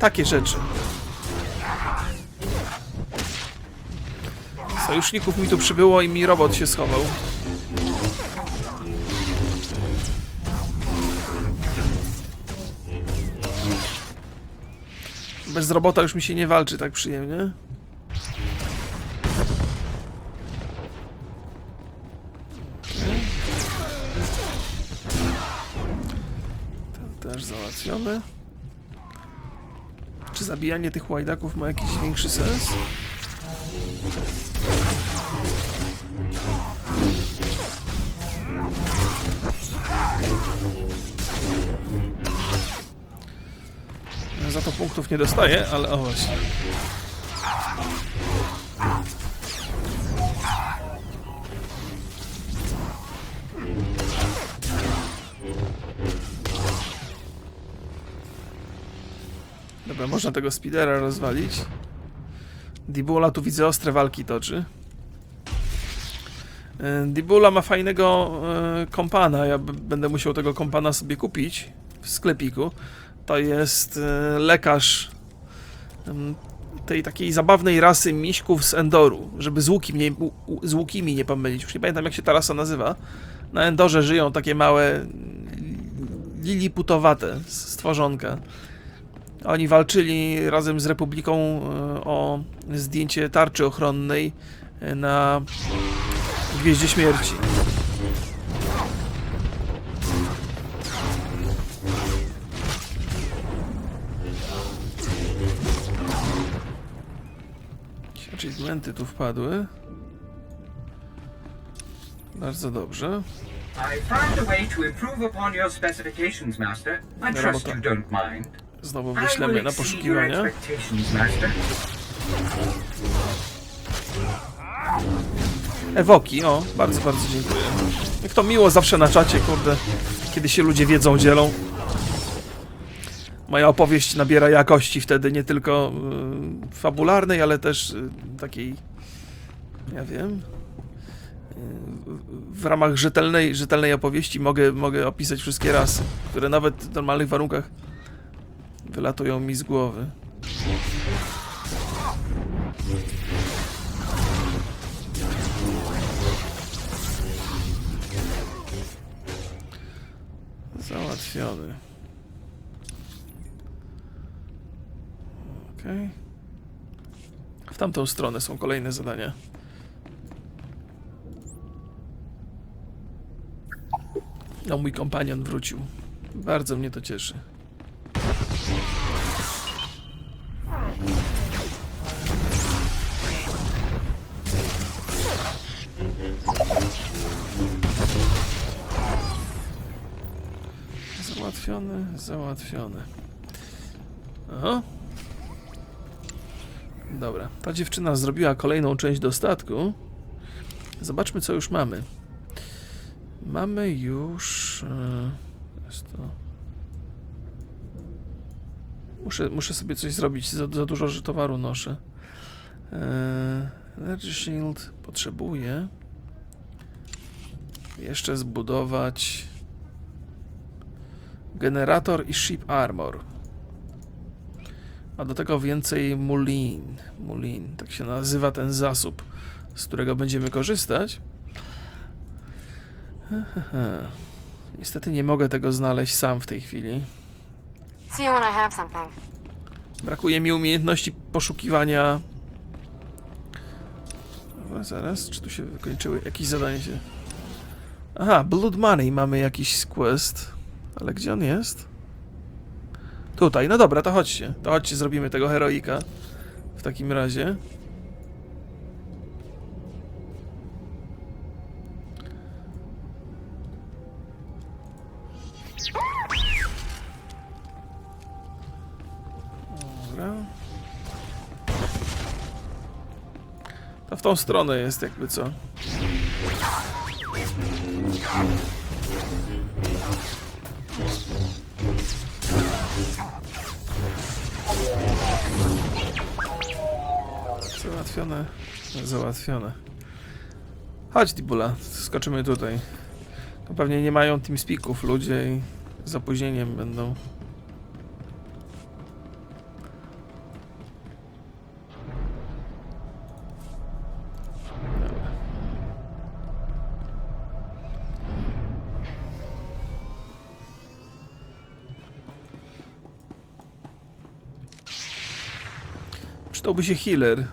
takie rzeczy. Sojuszników mi tu przybyło i mi robot się schował. Bez robota już mi się nie walczy tak przyjemnie. Też załatwiony. Zabijanie tych łajdaków ma jakiś większy sens? Za to punktów nie dostaję, ale o właśnie. Można tego speedera rozwalić. Dibula tu widzę ostre walki toczy. E, Dibula ma fajnego e, kompana. Ja będę musiał tego kompana sobie kupić w sklepiku. To jest e, lekarz em, tej takiej zabawnej rasy miśków z Endoru, żeby z, łuki nie, u- u- z łukimi nie pomylić. Już nie pamiętam jak się ta rasa nazywa. Na Endorze żyją takie małe mm, liliputowate stworzonka. Oni walczyli razem z Republiką e, o zdjęcie tarczy ochronnej e, na Gwieździe Śmierci. Achievementy tu wpadły. Bardzo dobrze. I found a way to improve upon your specifications, Master. I trust you don't mind. Znowu wyślemy na poszukiwania. Ewoki, o, bardzo, bardzo dziękuję. Jak to miło zawsze na czacie, kurde, kiedy się ludzie wiedzą, dzielą. Moja opowieść nabiera jakości wtedy nie tylko y, fabularnej, ale też y, takiej, ja wiem, y, w- w ramach rzetelnej, rzetelnej opowieści mogę, mogę opisać wszystkie rasy, które nawet w normalnych warunkach wylatują mi z głowy. Załatwiony. Okej. W tamtą stronę są kolejne zadania. No, mój kompanion wrócił. Bardzo mnie to cieszy. Załatwiony, załatwiony. Aha. Dobra, ta dziewczyna zrobiła kolejną część dostatku. Zobaczmy, co już mamy. Mamy już. e, Jest to. Muszę, muszę sobie coś zrobić, za, za dużo że towaru noszę. E, Energy Shield potrzebuję. Jeszcze zbudować. Generator i Ship Armor. A do tego więcej mulin. Mulin, tak się nazywa ten zasób, z którego będziemy korzystać. Niestety nie mogę tego znaleźć sam w tej chwili. Brakuje mi umiejętności poszukiwania. Dobra, zaraz, czy tu się wykończyły? Jakieś zadanie się. Aha, Blood Money mamy jakiś quest. Ale gdzie on jest? Tutaj, no dobra, to chodźcie. To chodźcie, zrobimy tego heroika. W takim razie. Tą stronę jest jakby co. Załatwione. Załatwione. Chodź, Dibula, skoczymy tutaj. To pewnie nie mają teamspeaków ludzie i z opóźnieniem będą. Przydałby się healer. Eee,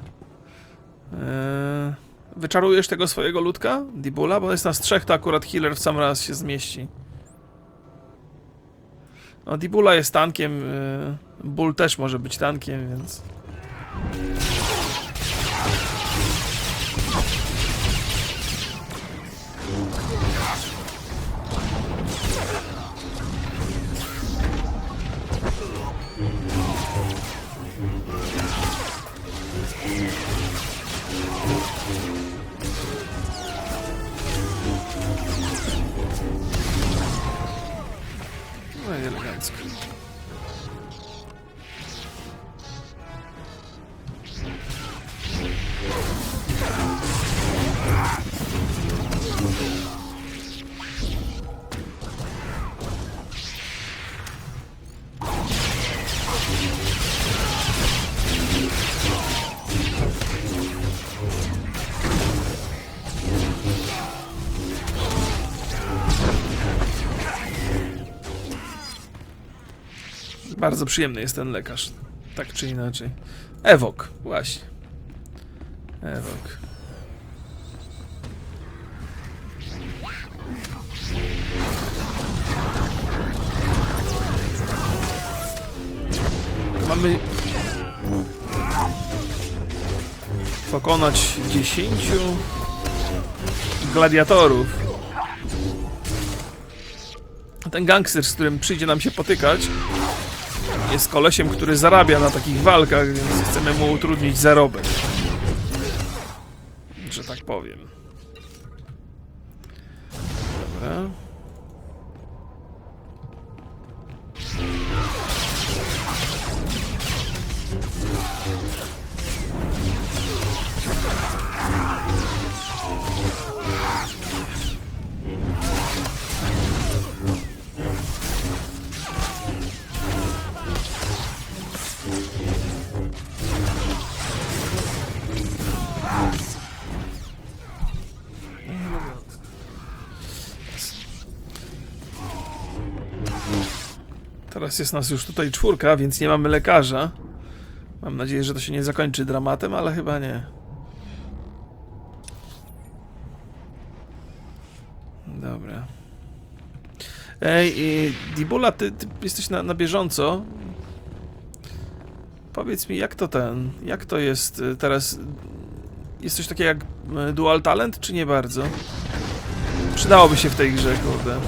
wyczarujesz tego swojego ludka? Dibula? Bo jest nas trzech, to akurat healer w sam raz się zmieści. No, Dibula jest tankiem. Eee, Bull też może być tankiem, więc. No i elegancko. Bardzo przyjemny jest ten lekarz. Tak czy inaczej. Ewok, właśnie. Ewok. Mamy pokonać 10 gladiatorów. Ten gangster, z którym przyjdzie nam się potykać, jest kolesiem, który zarabia na takich walkach, więc chcemy mu utrudnić zarobek. Że tak powiem. Teraz jest nas już tutaj czwórka, więc nie mamy lekarza. Mam nadzieję, że to się nie zakończy dramatem, ale chyba nie. Dobra. Ej, i Dibula, ty, ty jesteś na, na bieżąco. Powiedz mi, jak to ten, jak to jest y, teraz? Jest coś takiego jak y, dual talent, czy nie bardzo? Przydałoby się w tej grze, kurde,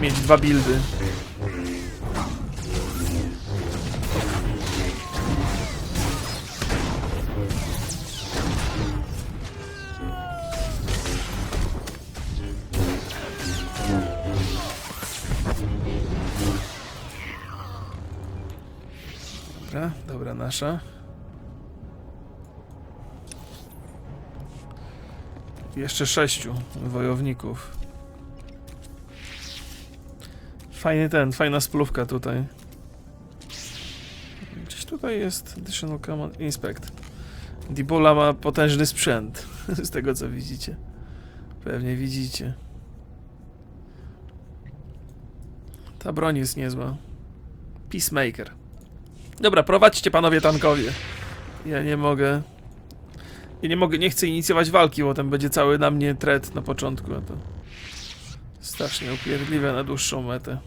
mieć dwa buildy. Dobra, dobra nasza. Jeszcze sześciu wojowników. Fajny ten, fajna splówka tutaj. Gdzieś tutaj jest Additional Command Inspect. Dibula ma potężny sprzęt, z tego co widzicie. Pewnie widzicie. Ta broń jest niezła. Peacemaker. Dobra, prowadźcie panowie tankowie. Ja nie mogę. Ja nie mogę, nie chcę inicjować walki, bo ten będzie cały na mnie tret na początku, a to strasznie upierdliwe na dłuższą metę.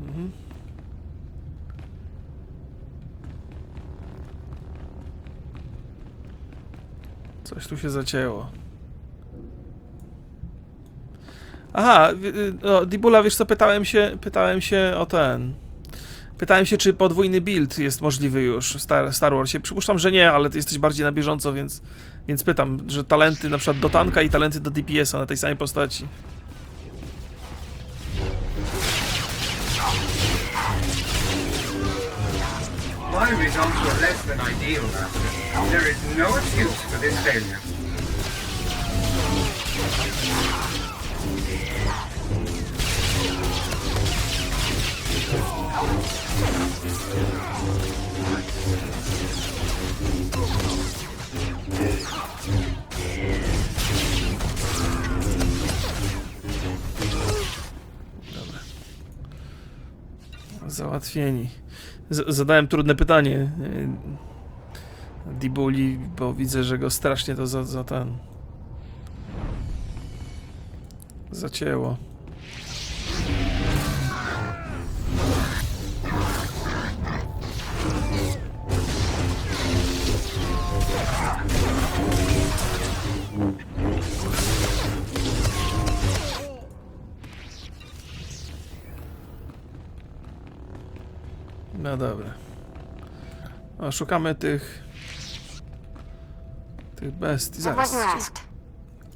Mhm. Coś tu się zacięło. Aha, y, no, Dibula, wiesz co, pytałem się, pytałem się o ten. Pytałem się, czy podwójny build jest możliwy już w Star, Star Warsie. Przypuszczam, że nie, ale ty jesteś bardziej na bieżąco, więc, więc pytam, że talenty na przykład do tanka i talenty do DPS-a na tej samej postaci. My results were less than ideal, Master. There is no excuse for this failure. Załatwieni. Z zadałem trudne pytanie. Dibuli, bo widzę, że go strasznie to za, za ten... Zacięło. No dobra. No, szukamy tych... Tych bestii. Zaraz.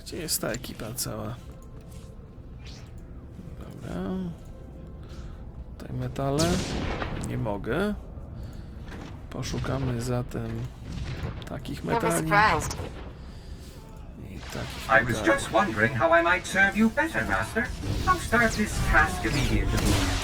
Gdzie, jest ta ekipa cała? Dobra. Tutaj metale. Nie mogę. Poszukamy zatem takich metali i takich I was just wondering how I might serve you better, Master. I'll start this task immediately.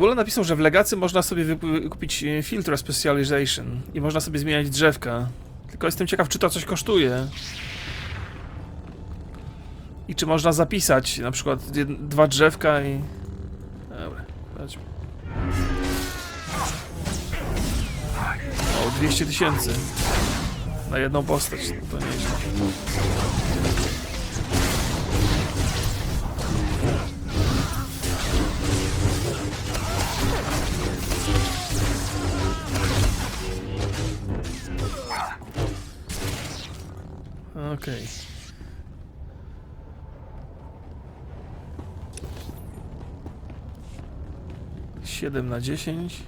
Dibolo napisał, że w legacy można sobie kupić e, Filtra Specialization i można sobie zmieniać drzewka. Tylko jestem ciekaw, czy to coś kosztuje. I czy można zapisać na przykład dwa drzewka i... Dobra, chodźmy. O, 200 tysięcy. Na jedną postać, to nieźle. Okej. Siedem na dziesięć.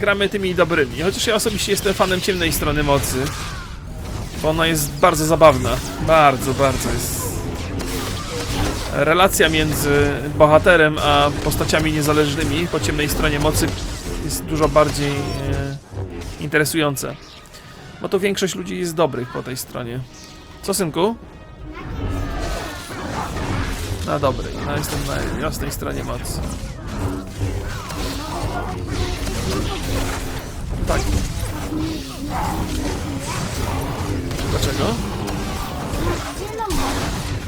Gramy tymi dobrymi. Chociaż ja osobiście jestem fanem ciemnej strony mocy. Bo ona jest bardzo zabawna. Bardzo, bardzo jest. Relacja między bohaterem a postaciami niezależnymi po ciemnej stronie mocy jest dużo bardziej e, interesująca. Bo to większość ludzi jest dobrych po tej stronie. Co, synku? Na dobrej. No jestem na jasnej stronie mocy. Tak. Dlaczego?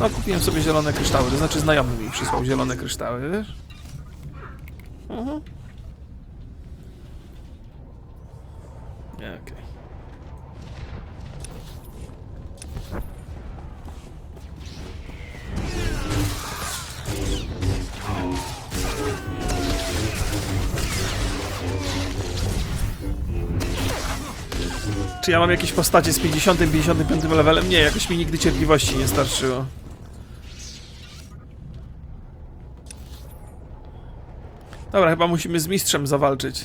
No kupiłem sobie zielone kryształy, to znaczy znajomy mi przysłał zielone kryształy, wiesz? Mhm. Okej. Czy ja mam jakieś postacie z 50-55 levelem? Nie, jakoś mi nigdy cierpliwości nie starczyło. Dobra, chyba musimy z mistrzem zawalczyć.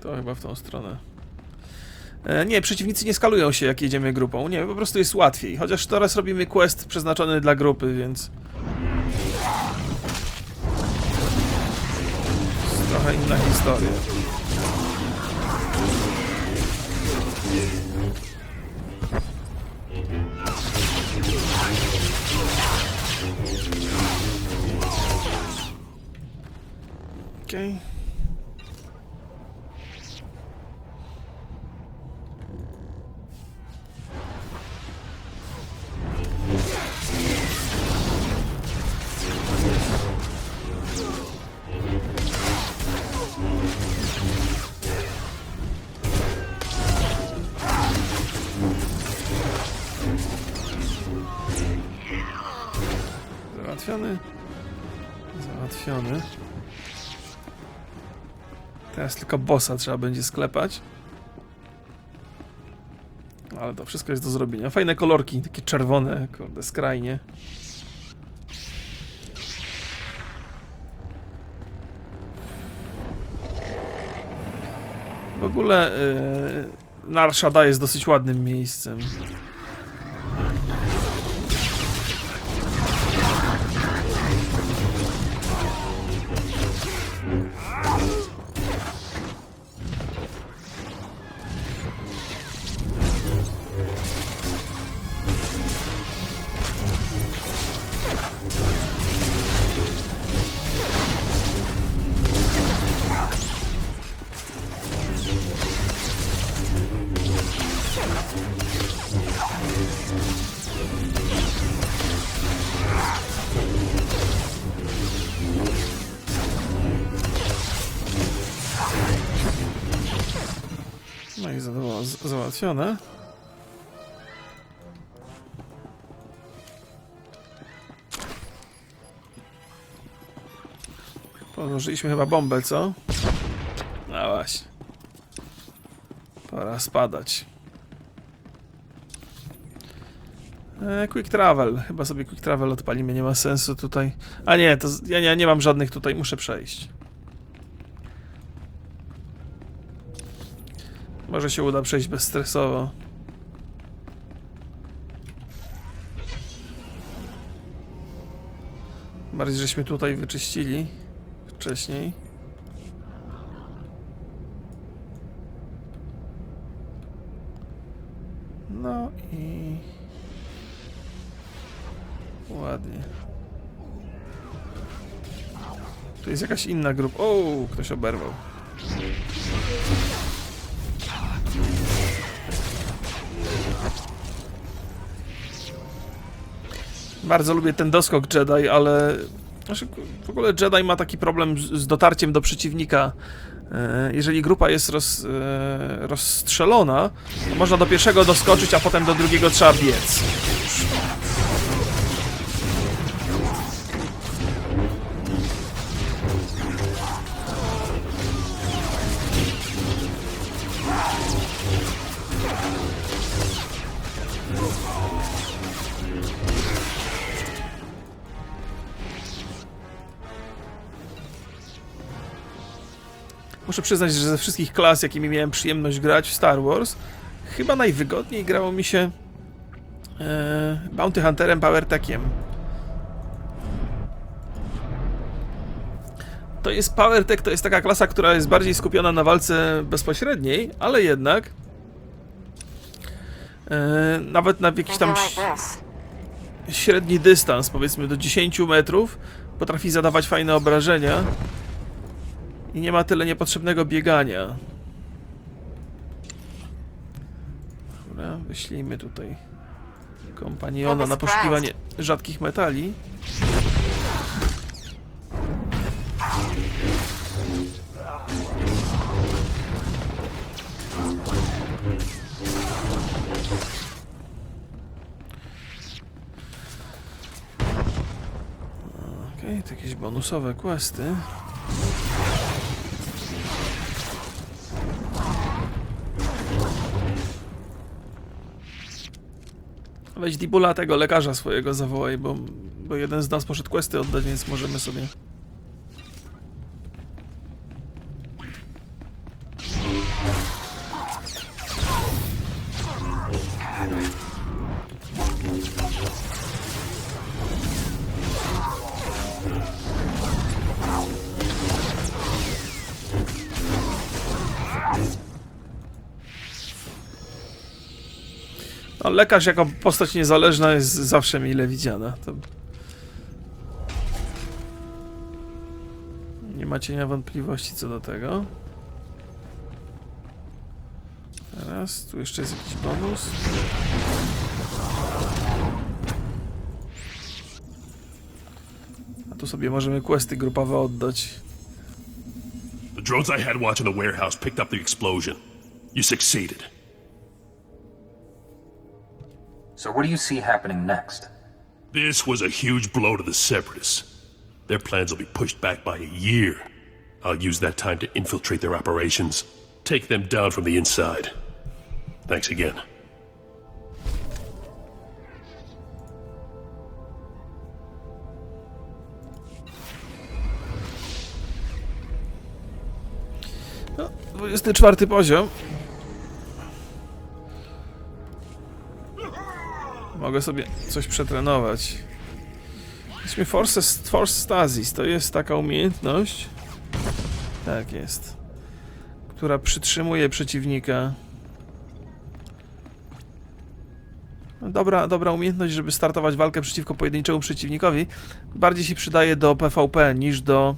To chyba w tą stronę. E, nie, przeciwnicy nie skalują się jak jedziemy grupą. Nie, po prostu jest łatwiej. Chociaż teraz robimy quest przeznaczony dla grupy, więc... Trochę inna historia. Okej. Załatwiony. Załatwiony. Teraz tylko bossa trzeba będzie sklepać. Ale to wszystko jest do zrobienia. Fajne kolorki, takie czerwone, kurde, skrajnie. ogóle yy, jest dosyć ładnym miejscem. Załatwione. Podłożyliśmy chyba bombę, co? No właśnie. Pora spadać. E, quick travel. Chyba sobie quick travel odpalimy, nie ma sensu tutaj. A nie, to ja nie, nie mam żadnych tutaj, muszę przejść. Może się uda przejść bezstresowo. Bardziej żeśmy tutaj wyczyścili wcześniej. No i ładnie. Tu jest jakaś inna grupa. O, ktoś oberwał. Bardzo lubię ten doskok Jedi, ale znaczy, w ogóle Jedi ma taki problem z, dotarciem do przeciwnika. E, Jeżeli grupa jest roz, e, rozstrzelona, można do pierwszego doskoczyć, a potem do drugiego trzeba biec. Przyznać, że ze wszystkich klas, jakimi miałem przyjemność grać w Star Wars, chyba najwygodniej grało mi się e, Bounty Hunterem PowerTechiem. To jest PowerTech, to jest taka klasa, która jest bardziej skupiona na walce bezpośredniej, ale jednak e, nawet na jakiś tam średni dystans, powiedzmy do 10 metrów, potrafi zadawać fajne obrażenia i nie ma tyle niepotrzebnego biegania. Dobra, wyślijmy tutaj kompaniona na poszukiwanie rzadkich metali. Okej, to jakieś bonusowe questy. Weź Dibula tego lekarza swojego zawołaj, bo, bo jeden z nas poszedł questy oddać, więc możemy sobie... No, lekarz jako postać niezależna jest zawsze mile widziana. To... Nie ma cienia wątpliwości co do tego. Teraz, tu jeszcze jest jakiś bonus. A tu sobie możemy questy grupowe oddać. The drones I had watching the warehouse picked up the explosion. You succeeded. So what do you see happening next? This was a huge blow to the Separatists. Their plans will be pushed back by a year. I'll use that time to infiltrate their operations, take them down from the inside. Thanks again. No, 24 poziom. Mogę sobie coś przetrenować. Weźmy Force, Force Stasis. To jest taka umiejętność. Tak jest. Która przytrzymuje przeciwnika. Dobra, dobra umiejętność, żeby startować walkę przeciwko pojedynczemu przeciwnikowi. Bardziej się przydaje do PvP niż do.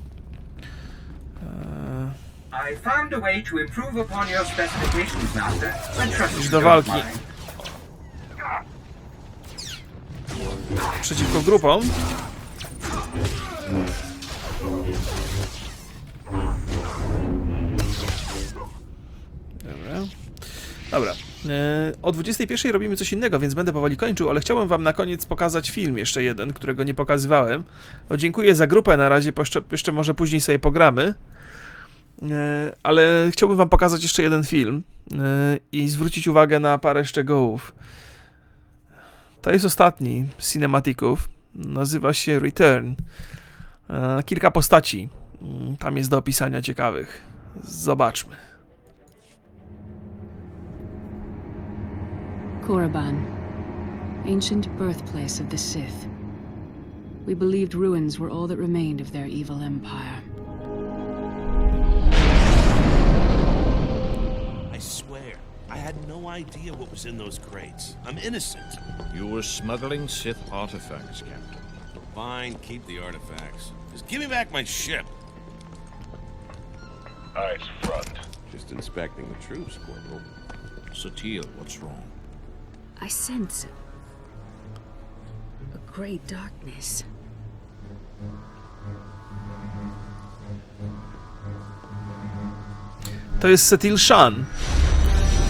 e, I found a way to improve upon your specifications, Master. I trust Już you do don't walki. mind. Przeciwko grupom. Dobra. Dobra. E, O 21 robimy coś innego, więc będę powoli kończył, ale chciałbym wam na koniec pokazać film jeszcze jeden, którego nie pokazywałem. No, dziękuję za grupę na razie, jeszcze, jeszcze może później sobie pogramy. E, Ale chciałbym wam pokazać jeszcze jeden film e, i zwrócić uwagę na parę szczegółów. To jest ostatni z cinematików. Nazywa się Return. E, Kilka postaci. mm, Tam jest do opisania ciekawych. Zobaczmy. Korriban, ancient birthplace of the Sith. We believed ruins were all that remained of their evil empire. Idea what was in those crates. I'm innocent. You were smuggling Sith artifacts, Captain. Fine, keep the artifacts. Just give me back my ship. Eyes front. Just inspecting the troops, Corporal. Satil, what's wrong? I sense a great darkness. To jest Setil Shan.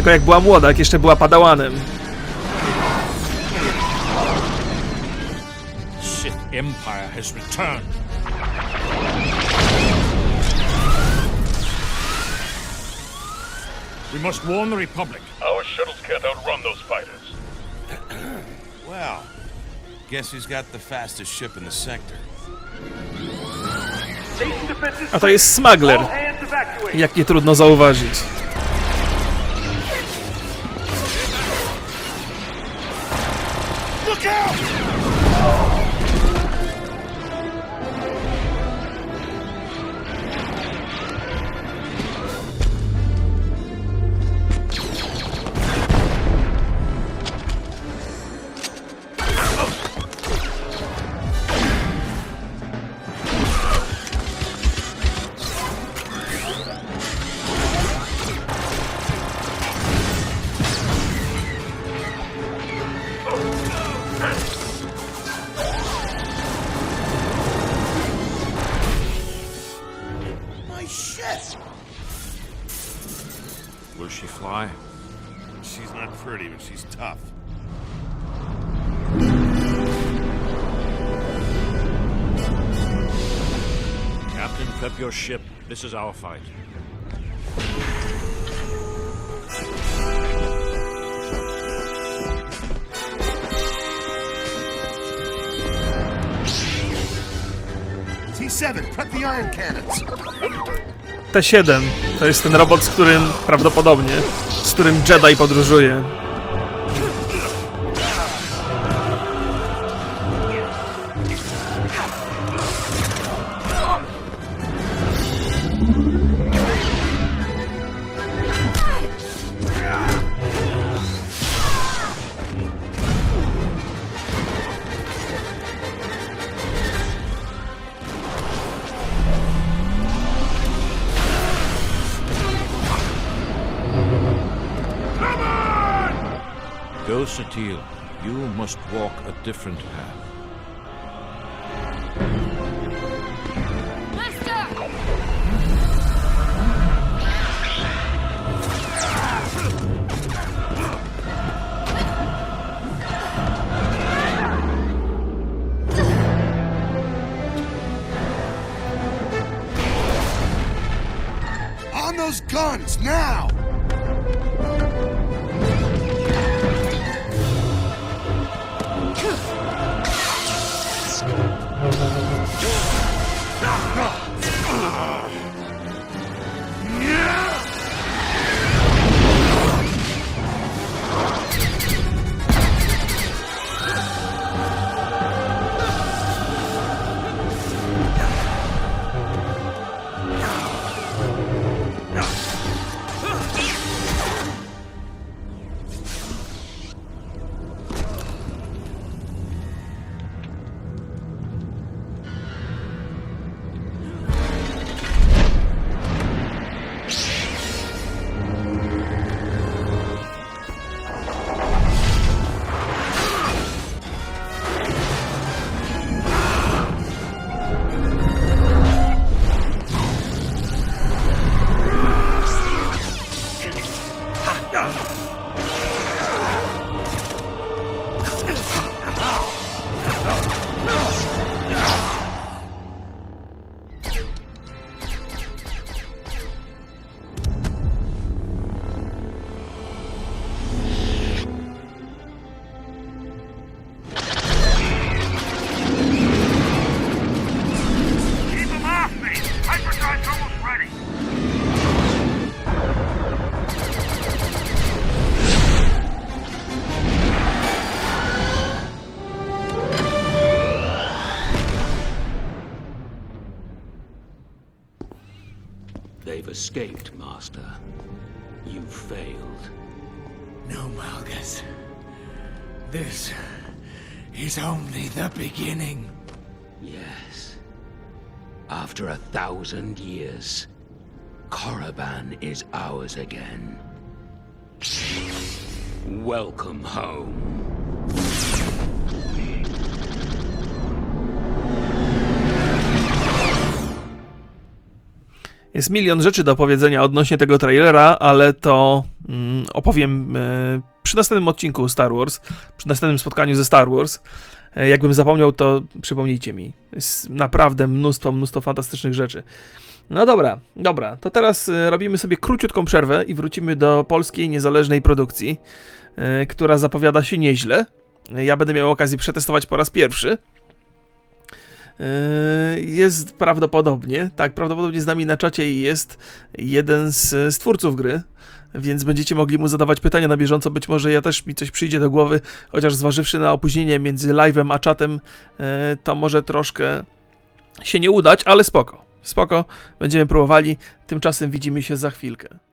Tylko jak była młoda, jak jeszcze była padałanem. Sith Empire has returned. We must warn the Republic. Our shuttles can't outrun those fighters. Well, guess who's got the fastest ship in the sector? A to jest Smuggler. Jak nie trudno zauważyć. She's not pretty, but she's tough. Captain, prep your ship. This is our fight. T7, prep the iron cannons. T7 to jest ten robot, z którym prawdopodobnie, z którym Jedi podróżuje. Go, Satil. You must walk a different path. On those guns, now! Escaped, Master. You failed. No, Malgus. This is only the beginning. Yes. After a thousand years, Korriban is ours again. Welcome home. Jest milion rzeczy do powiedzenia odnośnie tego trailera, ale to mm, opowiem e, przy następnym odcinku Star Wars, przy następnym spotkaniu ze Star Wars. E, jakbym zapomniał, to przypomnijcie mi. Jest naprawdę mnóstwo, mnóstwo fantastycznych rzeczy. No dobra, dobra, to teraz e, robimy sobie króciutką przerwę i wrócimy do polskiej niezależnej produkcji, która zapowiada się nieźle. Ja będę miał okazję przetestować po raz pierwszy. Yy, Jest prawdopodobnie, tak, prawdopodobnie z nami na czacie jest jeden z, twórców gry, więc będziecie mogli mu zadawać pytania na bieżąco. Być może ja też mi coś przyjdzie do głowy, chociaż zważywszy na opóźnienie między live'em a czatem, yy, to może troszkę się nie udać, ale spoko. Spoko, będziemy próbowali. Tymczasem widzimy się za chwilkę.